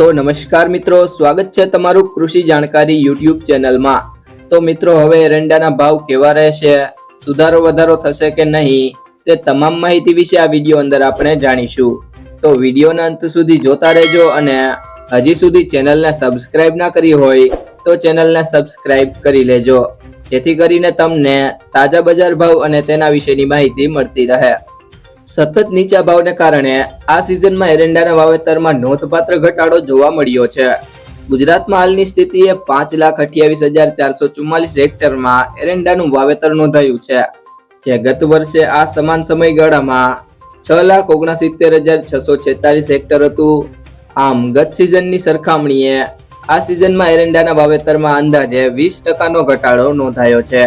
તો નમસ્કાર મિત્રો, સ્વાગત છે તમારું કૃષિ જાણકારી યુટ્યુબ ચેનલમાં. તો મિત્રો, હવે એરંડાના ભાવ કેવા રહેશે, સુધારો વધારો થશે કે નહીં, તે તમામ માહિતી વિશે આ વીડિયો અંદર આપણે જાણીશું. તો વિડીયોના અંત સુધી જોતા રહેજો અને હજી સુધી ચેનલને સબસ્ક્રાઇબ ના કરી હોય, તો ચેનલને સબસ્ક્રાઇબ કરી લેજો. જેથી કરીને તમને તાજા બજાર ભાવ અને તેના વિશેની માહિતી મળતી રહે. સતત નીચા ભાવને કારણે આ સિઝનમાં એરંડાના વાવેતરમાં નોંધપાત્ર ઘટાડો જોવા મળ્યો છે. ગુજરાતમાં હાલની સ્થિતિએ પાંચ લાખ અઠ્યાવીસ હજાર ચારસો ચુમ્માલીસ હેક્ટરમાં એરંડાનું વાવેતર નોંધાયું છે, જે ગત વર્ષે આ સમાન સમયગાળામાં છ લાખ ઓગણસિત્તેર હજાર છસો છેતાલીસ હેક્ટર હતું. આમ, ગત સિઝનની સરખામણીએ આ સિઝનમાં એરંડાના વાવેતરમાં અંદાજે વીસ ટકાનો ઘટાડો નોંધાયો છે.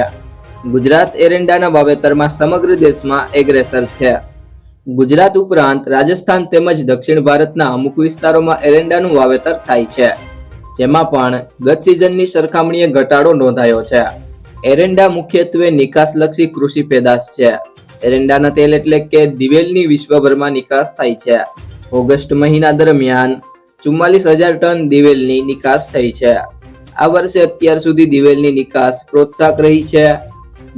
ગુજરાત એરંડાના વાવેતરમાં સમગ્ર દેશમાં એગ્રેસર છે. ગુજરાત ઉપરાંત રાજસ્થાન તેમજ દક્ષિણ ભારતના અમુક વિસ્તારોમાં એરંડાનું વાવેતર થાય છે, જેમાં પણ ગત સિઝનની સરખામણીએ ઘટાડો નોંધાયો છે. એરંડા મુખ્યત્વે નિકાસલક્ષી કૃષિ પેદાશ છે. એરંડાના તેલ એટલે કે દિવેલની વિશ્વભરમાં નિકાસ થાય છે. ઓગસ્ટ મહિના દરમિયાન ચુમ્માલીસ હજાર ટન દિવેલની નિકાસ થઈ છે. આ વર્ષે અત્યાર સુધી દિવેલની નિકાસ પ્રોત્સાહક રહી છે.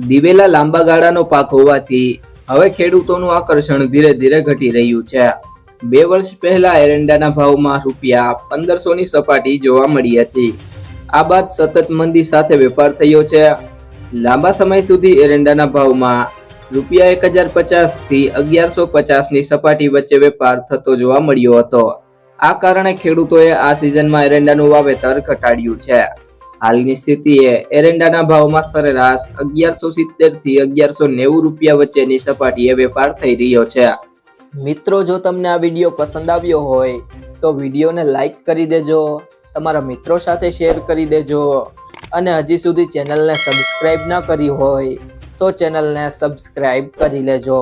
દિવેલા લાંબા ગાળાનો પાક હોવાથી હવે ખેડૂતોનું આકર્ષણ ધીરે ધીરે ઘટી રહ્યું છે. બે વર્ષ પહેલા એરંડાના ભાવમાં રૂપિયા પંદરસો ની સપાટી જોવા મળી હતી. આ બાદ સતત મંદી સાથે વેપાર થયો છે. લાંબા સમય સુધી એરંડાના ભાવમાં રૂપિયા એક હજાર પચાસથી અગિયારસો પચાસની સપાટી વચ્ચે વેપાર થતો જોવા મળ્યો હતો. આ કારણે ખેડૂતોએ આ સિઝનમાં એરંડાનું વાવેતર ઘટાડ્યું છે. હાલની સ્થિતિએ એરંડાના ભાવમાં સરેરાશ અગિયારસો સિત્તેરથી અગિયારસો નેવું રૂપિયા વચ્ચેની સપાટીએ વેપાર થઈ રહ્યો છે. મિત્રો, જો તમને આ વીડિયો પસંદ આવ્યો હોય, તો વિડીયોને લાઈક કરી દેજો, તમારા મિત્રો સાથે શેર કરી દેજો, અને હજી સુધી ચેનલને સબસ્ક્રાઇબ ન કરી હોય, તો ચેનલને સબસ્ક્રાઇબ કરી લેજો.